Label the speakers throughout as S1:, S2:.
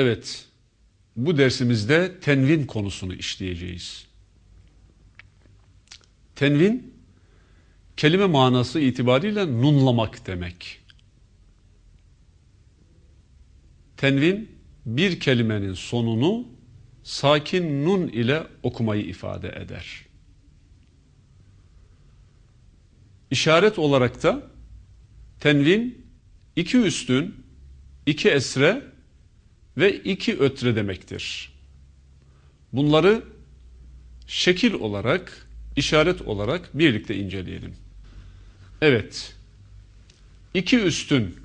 S1: Evet, bu dersimizde tenvin konusunu işleyeceğiz. Tenvin, kelime manası itibariyle nunlamak demek. Tenvin, bir kelimenin sonunu sakin nun ile okumayı ifade eder. İşaret olarak da tenvin iki üstün, iki esre ve iki ötre demektir. Bunları şekil olarak, işaret olarak birlikte inceleyelim. Evet, iki üstün.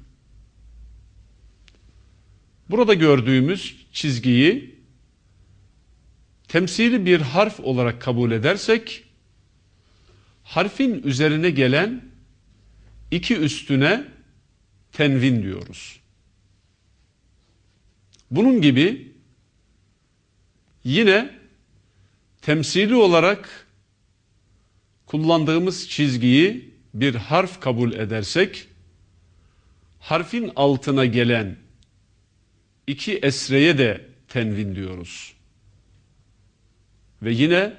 S1: Burada gördüğümüz çizgiyi temsili bir harf olarak kabul edersek, harfin üzerine gelen iki üstüne tenvin diyoruz. Bunun gibi yine temsili olarak kullandığımız çizgiyi bir harf kabul edersek harfin altına gelen iki esreye de tenvin diyoruz. Ve yine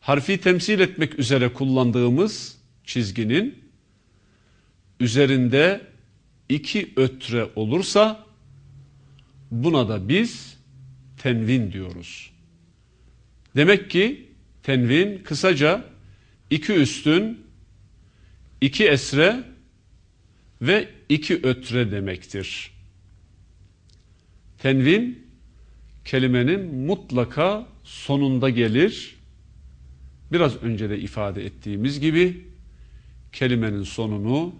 S1: harfi temsil etmek üzere kullandığımız çizginin üzerinde iki ötre olursa buna da biz tenvin diyoruz. Demek ki tenvin kısaca iki üstün, iki esre ve iki ötre demektir. Tenvin kelimenin mutlaka sonunda gelir. Biraz önce de ifade ettiğimiz gibi kelimenin sonunu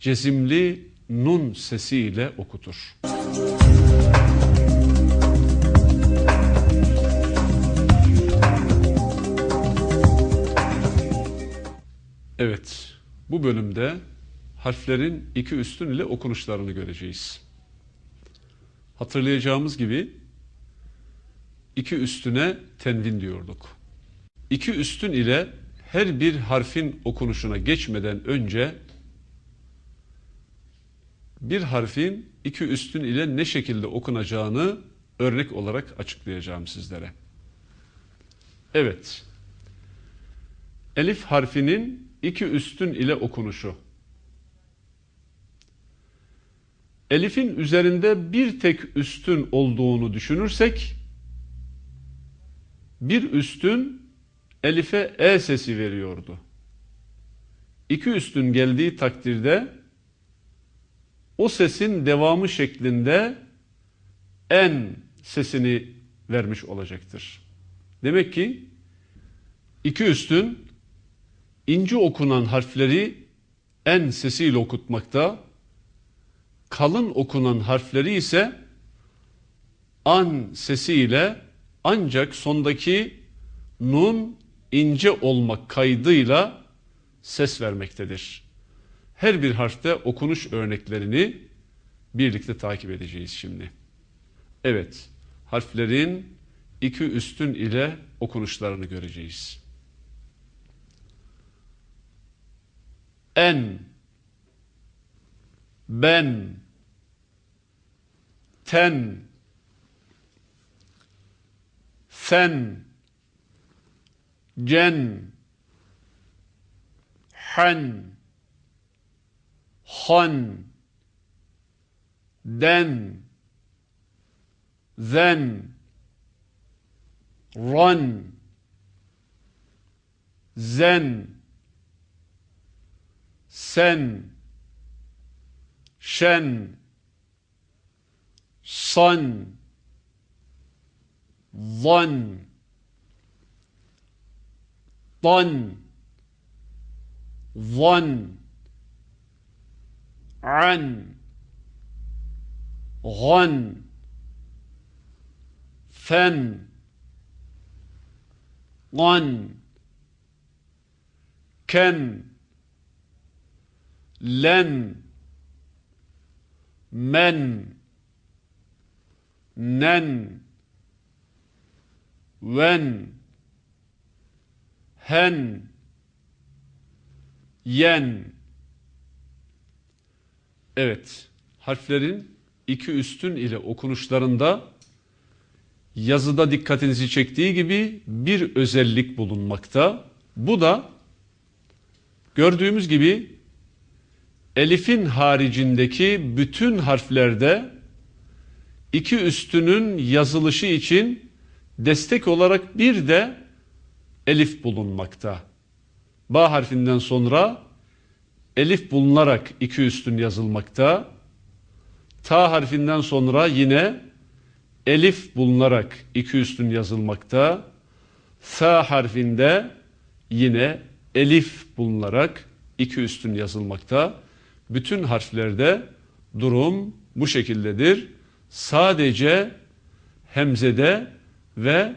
S1: cezimli nun sesiyle okutur. Evet, bu bölümde harflerin iki üstün ile okunuşlarını göreceğiz. Hatırlayacağımız gibi iki üstüne tenvin diyorduk. İki üstün ile her bir harfin okunuşuna geçmeden önce bir harfin iki üstün ile ne şekilde okunacağını örnek olarak açıklayacağım sizlere. Evet. Elif harfinin iki üstün ile okunuşu. Elif'in üzerinde bir tek üstün olduğunu düşünürsek bir üstün Elif'e E sesi veriyordu. İki üstün geldiği takdirde o sesin devamı şeklinde en sesini vermiş olacaktır. Demek ki iki üstün ince okunan harfleri en sesiyle okutmakta, kalın okunan harfleri ise an sesiyle ancak sondaki nun ince olmak kaydıyla ses vermektedir. Her bir harfte okunuş örneklerini birlikte takip edeceğiz şimdi. Evet, harflerin iki üstün ile okunuşlarını göreceğiz. أن بن تن ثن جن حن خن دن ذن رن زن. Sen, şen, son, ظن طن ظن عن غن فن غن كن. len men nen ven hen yen Evet, harflerin iki üstün ile okunuşlarında yazıda dikkatinizi çektiği gibi bir özellik bulunmakta. Bu da gördüğümüz gibi elifin haricindeki bütün harflerde iki üstünün yazılışı için destek olarak bir de elif bulunmakta. Ba harfinden sonra elif bulunarak iki üstün yazılmakta. Ta harfinden sonra yine elif bulunarak iki üstün yazılmakta. Sa harfinde yine elif bulunarak iki üstün yazılmakta. Bütün harflerde durum bu şekildedir. Sadece hemzede ve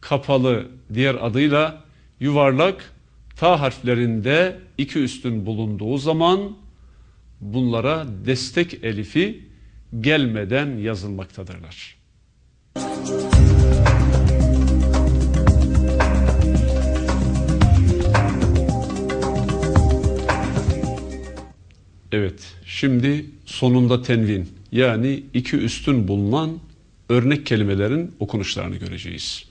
S1: kapalı diğer adıyla yuvarlak ta harflerinde iki üstün bulunduğu zaman bunlara destek elifi gelmeden yazılmaktadırlar. Evet, şimdi sonunda tenvin yani iki üstün bulunan örnek kelimelerin okunuşlarını göreceğiz.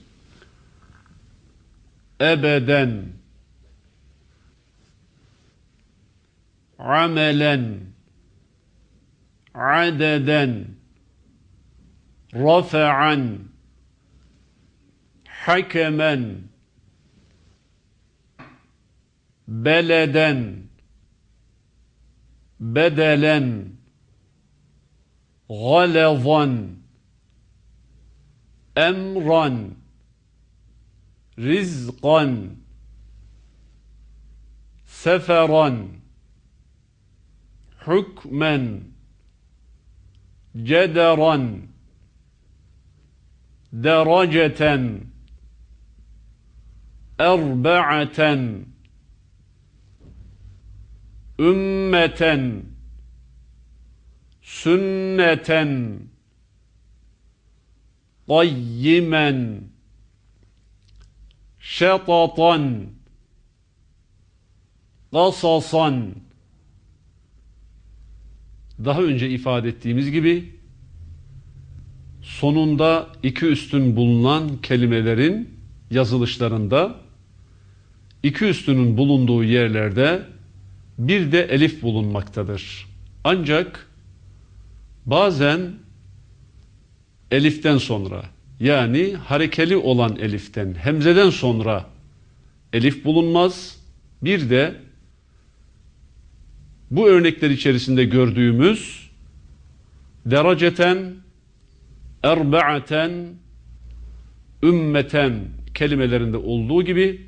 S1: Ebeden, amelen, adeden, rafa'an, hakemen, beleden, بدلا غلظا أمرا رزقا سفرا حكما جدرا درجة أربعة. ümmeten sünneten tayyimen şetatan kasasan daha önce ifade ettiğimiz gibi sonunda iki üstün bulunan kelimelerin yazılışlarında iki üstünün bulunduğu yerlerde bir de elif bulunmaktadır. Ancak Bazen eliften sonra yani harekeli olan eliften, hemzeden sonra elif bulunmaz. Bir de bu örnekler içerisinde gördüğümüz dereceten, erba'aten, ümmeten kelimelerinde olduğu gibi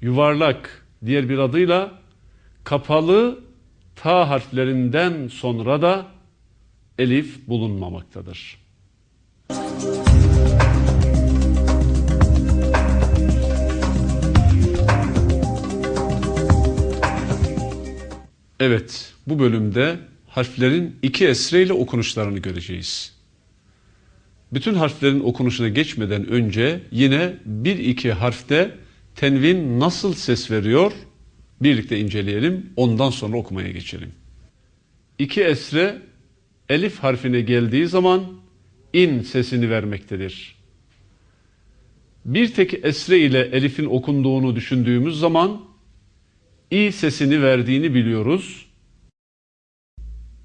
S1: yuvarlak diğer bir adıyla kapalı ta harflerinden sonra da elif bulunmamaktadır. Evet, bu bölümde harflerin iki esreyle okunuşlarını göreceğiz. Bütün harflerin okunuşuna geçmeden önce yine bir iki harfte tenvin nasıl ses veriyor birlikte inceleyelim. Ondan sonra okumaya geçelim. İki esre elif harfine geldiği zaman in sesini vermektedir. Bir tek esre ile elifin okunduğunu düşündüğümüz zaman i sesini verdiğini biliyoruz.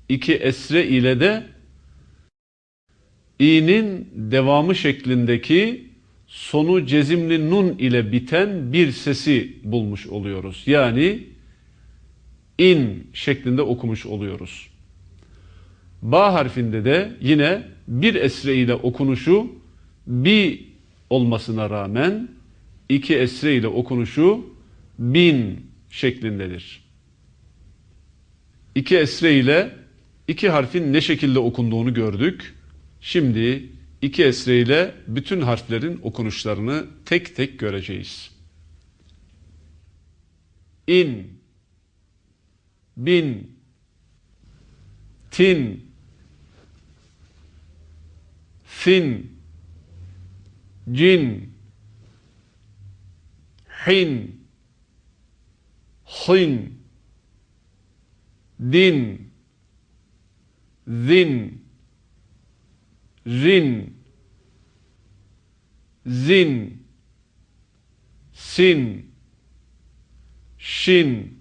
S1: İki esre ile de i'nin devamı şeklindeki sonu cezimli nun ile biten bir sesi bulmuş oluyoruz. Yani in şeklinde okumuş oluyoruz. Ba harfinde de yine bir esre ile okunuşu bi olmasına rağmen iki esre ile okunuşu bin şeklindedir. İki esre ile iki harfin ne şekilde okunduğunu gördük. Şimdi iki esre ile bütün harflerin okunuşlarını tek tek göreceğiz. İn, bin, tin, fin, cin, hin, hin, din, zin, جن زن سن شن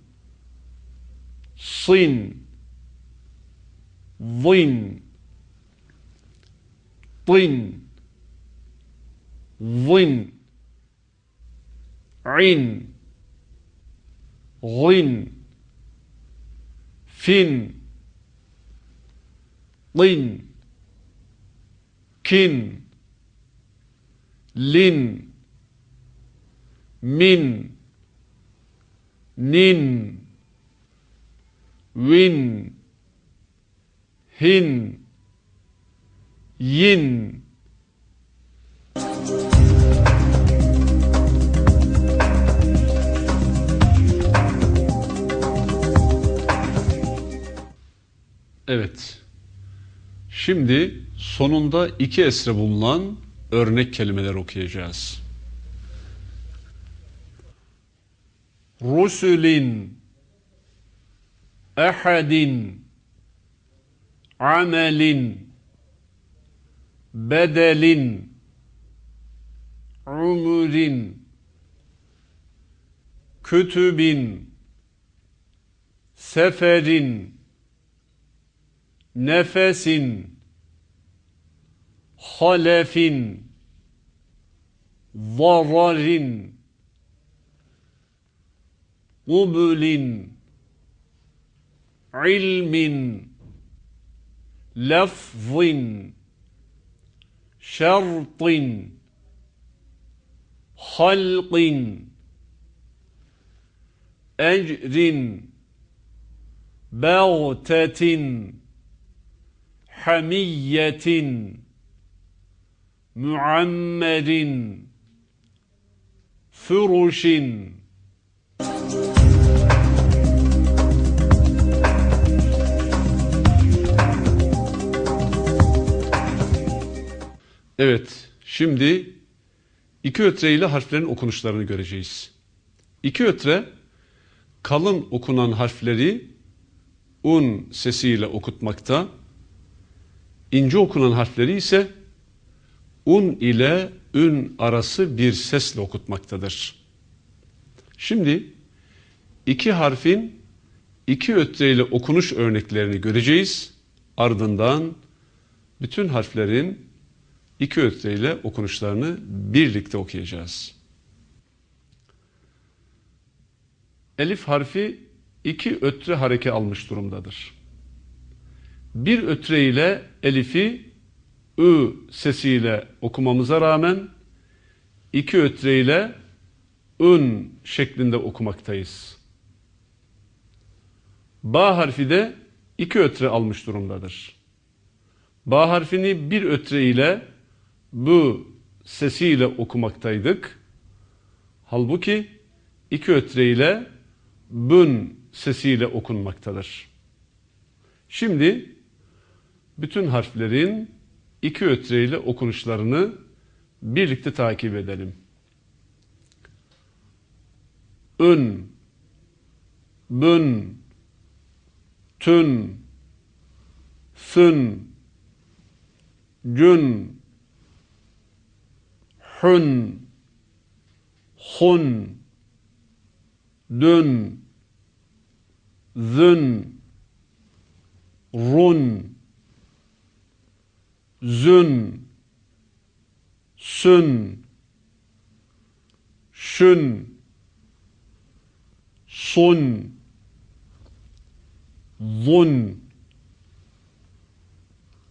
S1: صن ظن طن ظن عن غن فن طن kin, lin, min, nin, win, hin, yin. Evet. Şimdi sonunda iki esre bulunan örnek kelimeler okuyacağız. Rusulin ehadin amelin bedelin umurin kütübin seferin نفس خلف ضرر قبل علم لفظ شرط خلق أجر بغتة hamiyetin muammerin furuşin Evet, şimdi iki ötre ile harflerin okunuşlarını göreceğiz. İki ötre kalın okunan harfleri un sesiyle okutmakta, ince okunan harfleri ise un ile ün arası bir sesle okutmaktadır. Şimdi iki harfin iki ötre ile okunuş örneklerini göreceğiz. Ardından bütün harflerin iki ötre ile okunuşlarını birlikte okuyacağız. Elif harfi iki ötre hareke almış durumdadır. Bir ötre ile elifi ı sesiyle okumamıza rağmen iki ötre ile ün şeklinde okumaktayız. Ba harfi de iki ötre almış durumdadır. Ba harfini bir ötre ile bu sesiyle okumaktaydık. Halbuki iki ötre ile bün sesiyle okunmaktadır. Şimdi bütün harflerin iki ötre ile okunuşlarını birlikte takip edelim. Ün, bün, tün, sün, gün, hun, hun, dün, zün, run, Sün, Sün, Schön, Schon, Wun,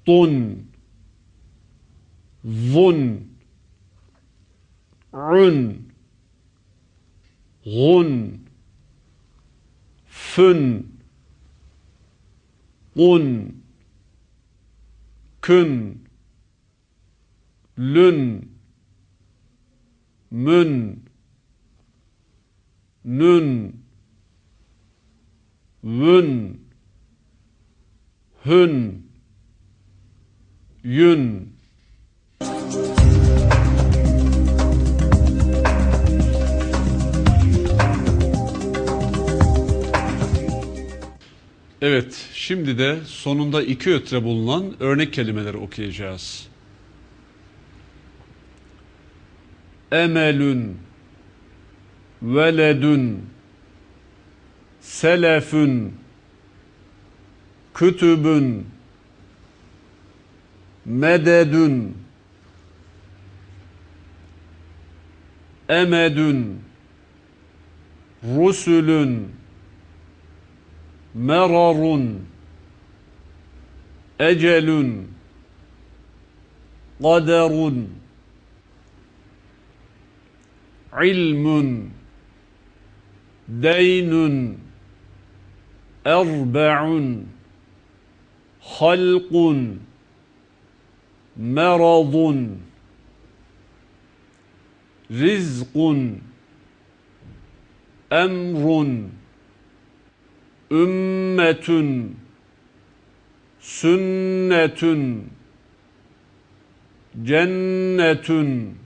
S1: Dun, Wun, Rün, Run, Fün, Un, kün, lün, mün, nün, vün, hün, yün. Evet, şimdi de sonunda iki ötre bulunan örnek kelimeleri okuyacağız. Emelün, veledün, selefün, kütübün, mededün, emedün, rusulün, مرر أجل قدر علم دين أربع خلق مرض رزق أمر. Ümmetün, sünnetün, cennetün,